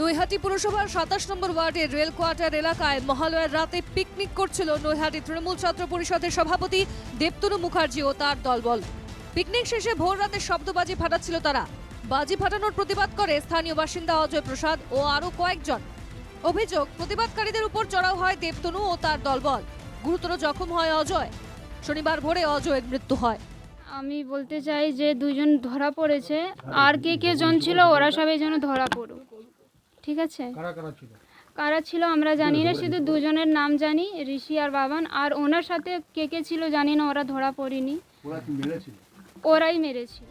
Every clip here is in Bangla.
নৈহাটি পুরসভার সাতাশ নম্বর ওয়ার্ডের রেল কোয়ার্টার এলাকায় মহালয়ার রাতে পিকনিক করছিল নৈহাটি তৃণমূল ছাত্র পরিষদের সভাপতি দেবতনু মুখার্জি ও তার দলবল। পিকনিক শেষে ভোর রাতে শব্দবাজি ফাটাচ্ছিল তারা। বাজি ফাটানোর প্রতিবাদ করে স্থানীয় বাসিন্দা অজয় প্রসাদ ও আরও কয়েকজন। অভিযোগ, প্রতিবাদকারীদের উপর চড়াও হয় দেবতনু ও তার দলবল। গুরুতর জখম হয় অজয়। শনিবার ভোরে অজয়ের মৃত্যু হয়। আমি বলতে চাই যে দুজন ধরা পড়েছে। আর কে কে জন ছিল ওরা সবাই যেন ধরা পড়ুক। ঠিক আছে? কারা কারা ছিল? কারা ছিল আমরা জানি না শুধু দুজনের নাম জানি ঋষি আর বাবান। আর ওনার সাথে কে কে ছিল জানি না ওরা ধরা পড়েনি। ওরা কি মেরেছিল? ওরাই মেরেছিল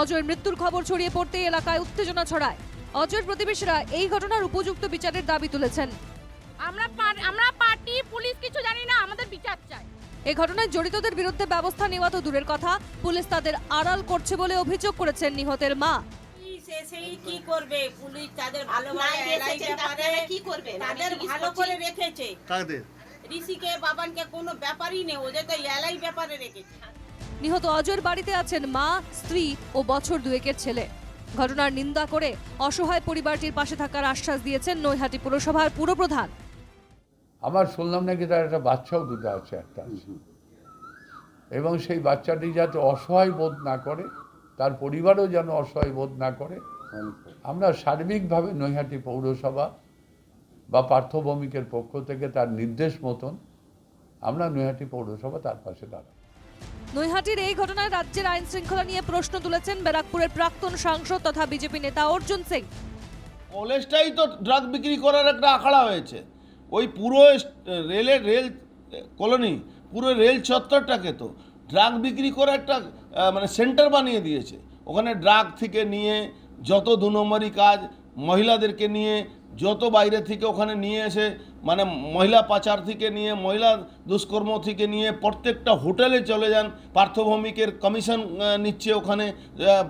অজয়ের মৃত্যুর খবর ছড়িয়ে পড়তেই এলাকায় উত্তেজনা ছড়ায়। অজয়ের প্রতিবেশীরা এই ঘটনার উপযুক্ত বিচারের দাবি তুলেছেন। আমরা আমরা পার্টি পুলিশ কিছু জানি না আমাদের বিচার চাই। এ ঘটনায় জড়িতদের বিরুদ্ধে ব্যবস্থা নেওয়া তো দূরের কথা পুলিশ তাদের আড়াল করছে বলে অভিযোগ করেছেন নিহতের মা। এসেই কি করবে? পুলিশ তাদের ভালো কি করবেন? আমি তাদের ভালো করে রেখেছে। কাদের? ঋষিকে বাবানকে কোনো ব্যাপারই নেই ওদের তো এলাই ব্যাপারে রেখেছে। নিহত অজয়ের বাড়িতে আছেন মা স্ত্রী ও বছর দুয়েকের ছেলে। ঘটনার নিন্দা করে অসহায় পরিবারটির পাশে থাকার আশ্বাস দিয়েছেন নৈহাটি পুরসভার পুরপ্রধান। আমার শুনলাম নাকি তার একটা বাচ্চাও দুটো আছে একটা আছে। এবং সেই বাচ্চাটি যাতে অসহায় বোধ না করে তার পরিবারও যেন অসহায় বোধ না করে আমরা সার্বিকভাবে নৈহাটি পৌরসভা বা পার্থভৌমিকের পক্ষ থেকে তার নির্দেশ মতন আমরা নৈহাটি পৌরসভা তার পাশে দাঁড়াবো নৈহাটির এই ঘটনায় রাজ্যের আইন শৃঙ্খলা নিয়ে প্রশ্ন তুলেছেন ব্যারাকপুরের প্রাক্তন সাংসদ তথা বিজেপি নেতা অর্জুন সিং। কলেজটাই তো ড্রাগ বিক্রি করার একটা আখড়া হয়েছে। ওই পুরো রেলের রেল কলোনি পুরো রেল চত্বরটাকে তো ড্রাগ বিক্রি করে একটা মানে সেন্টার বানিয়ে দিয়েছে। ওখানে ড্রাগ থেকে নিয়ে যত দু নম্বরই কাজ মহিলাদেরকে নিয়ে, যত বাইরে থেকে ওখানে নিয়ে এসে মানে মহিলা পাচার থেকে নিয়ে, মহিলা দুষ্কর্ম থেকে নিয়ে প্রত্যেকটা হোটেলে চলে যান, পার্থভৌমিকের কমিশন নিচ্ছে ওখানে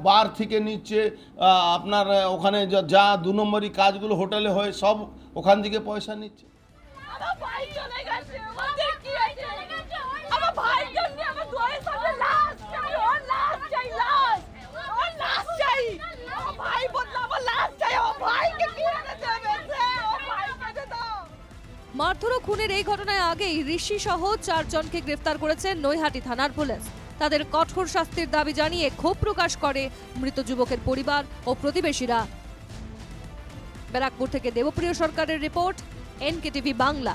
বার থেকে নিচ্ছে আপনার ওখানে যা- দু নম্বরই কাজগুলো হোটেলে হয়, সব ওখান থেকে পয়সা নিচ্ছে আমার ভাই চলে গেছে আমাদের কি আছে আমার ভাই জন্য আমার দোয়ের সামনে লাশ আমি ওর লাশ চাই লাশ ওর লাশ চাই আমার ভাই বলল আমার লাশ চাই আমার ভাইকে কি এনে দেবে সে ও ভাইকে দে দাও মারধর খুনের এই ঘটনায় আগেই ঋষি সহ চারজনকে গ্রেফতার করেছে নৈহাটি থানার পুলিশ। তাদের কঠোর শাস্তির দাবি জানিয়ে ক্ষোভ প্রকাশ করে মৃত যুবকের পরিবার ও প্রতিবেশীরা। ব্যারাকপুর থেকে দেবপ্রিয় সরকারের রিপোর্ট, এনকেটিভি বাংলা।